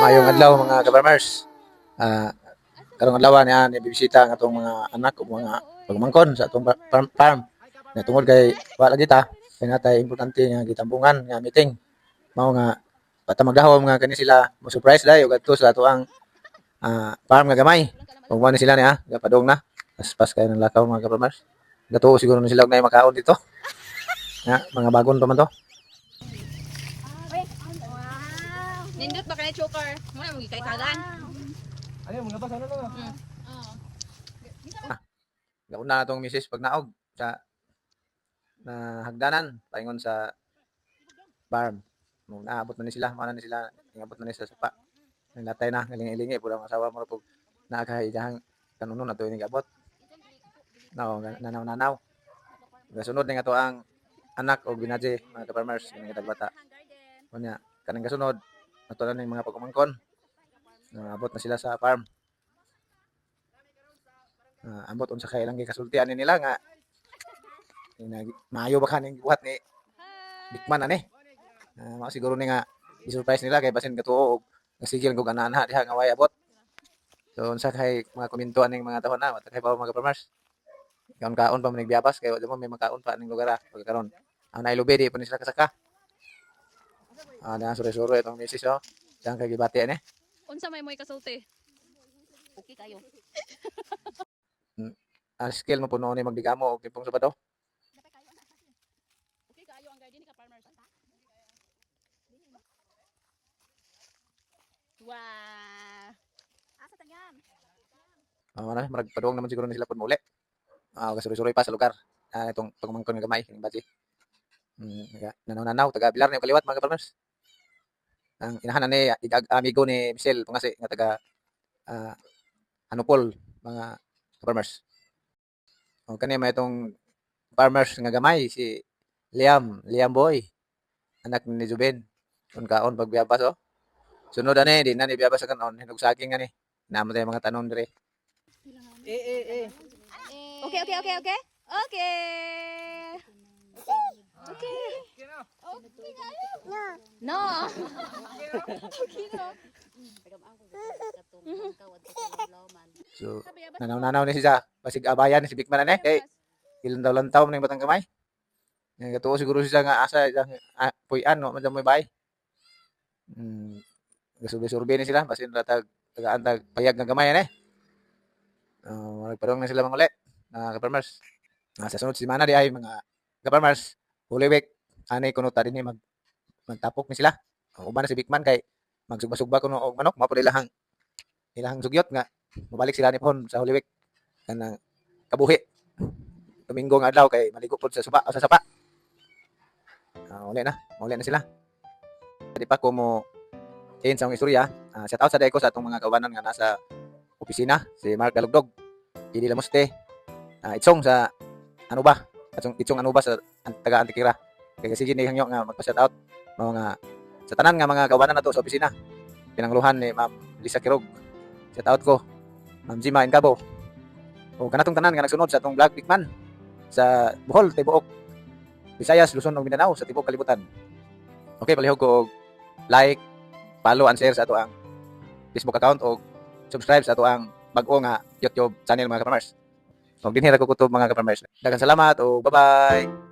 Mayong adlaw mga ka-farmers. Ah, karong adlaw niya ni bibisita ang atong mga anak o mga pagmangkon sa atong fa- farm. farm. Na tungod kay wala kita, kay natay importante nga gitambungan nga meeting. Mao nga pata magdahom nga kani sila mo surprise dai ug adto sa ato ang ah, farm nga gamay. Kung ni sila niya, padong na. Paspas kayo ng lakaw mga ka-farmers. Dato siguro na sila nay makaon dito. Nga, mga bagon pa man to. Nindot ba ka na choker? Mo na kay kagan. Ano yung mga basa na lang? Gauna na itong misis pag naog sa na hagdanan paingon sa farm. Nung naabot na ni sila, mana ni sila, ingabot na ni sa sapa. Nang latay na, galing-ilingi, pura mga asawa mo pag nakakahidahang kanuno na ito yung abot. No, nanaw-nanaw. Gasunod na nga to ang anak o binaje, mga ka-farmers, yung mga bata. Kunya, kanang gasunod, nato na yung mga pagkumangkon. Naabot na sila sa farm. Ah, ambot unsa kay lang kasultian ni nila nga maayo ba kaning buhat ni Bikman ani? Ah, mao siguro ni nga i-surprise nila kay basin katuo og nasigil kog anana diha nga way abot. So unsa kay mga komento aning mga tahon na matag kay pa mga farmers. Kaon kaon pa man nagbiabas kay wala mo may makaon pa ning lugar ah pagkaron ang nailubi di pa ni sila kasaka ah na sure-sure itong misis oh diyan kay gibati ani Unsa may moy kasulti? Okay kayo. ang skill mo puno ni magdigamo og tipong sabato Okay kayo ang garden ka farmers. Wow. Asa tanyan? Ah, uh, marag paduong naman siguro ni sila pud muli. Ah, uh, suri pa sa lugar. Ah, itong pagmangkon nga gamay kining baji. Mm, nanaw-nanaw taga Bilar ni kaliwat mga farmers. Ang inahanan ni igag amigo ni Michelle pangasi nga taga ah Anupol mga farmers. O kani may itong farmers nga gamay si Liam, Liam Boy. Anak ni Juben. Kun kaon pagbiyabas oh. Sunod ani di na ni biyabas kanon hinug saging ani. Namo tayo mga tanom dire. Eh, eh, eh. Okay, okay, okay, okay. Okay. Okay. No. So, nanaw-nanaw ni siya. Basig abayan ni si Bigman ani. Eh, ilan daw lantaw man yung batang kamay. Nga katuo siguro siya nga asa isang ah, puyan no man mo bay. Hmm. Gasurbe-surbe ni sila basin ratag tagaan tag payag nga gamay ani. Uh, nagparong na sila mga uli. Na ka-farmers. Ah, sa sunod si Mana di ay mga ka-farmers. Holy week. Anay kuno ta din ni mag magtapok ni sila. Ang uban na si Bigman kay magsugba-sugba kuno og manok mapud ilahang ilahang sugyot nga mabalik sila ni Pon sa Holy Week. Kanang kabuhi. Domingo nga adlaw kay maligo pod sa suba o sa sapa. Ah, uli na, uli na sila. Di pa ko mo in sa akong istorya. Ah, shout out sa day sa atong mga kawanan nga nasa opisina, si Mark Galugdog, Idi Lamuste, ah, Itsong sa ano ba? Itsong, Itsong ano ba sa an- taga Antikira. Kaya sige ni hangyo nga magpa-shout out mga sa tanan nga mga kawanan nato sa opisina. Pinangluhan ni Ma'am Lisa Kirog. Shout out ko. Ma'am Jima Incabo. O kanatong tanan nga nagsunod sa atong vlog Bigman sa Bohol, Tibuok, Visayas, Luzon ug Mindanao sa tibuok kalibutan. Okay, palihog ko like, follow and share sa ato ang Facebook account o subscribe sa ato ang bag-o nga YouTube channel mga ka-farmers. Og dinhi ra ko kutob mga ka-farmers. Daghang salamat o bye-bye.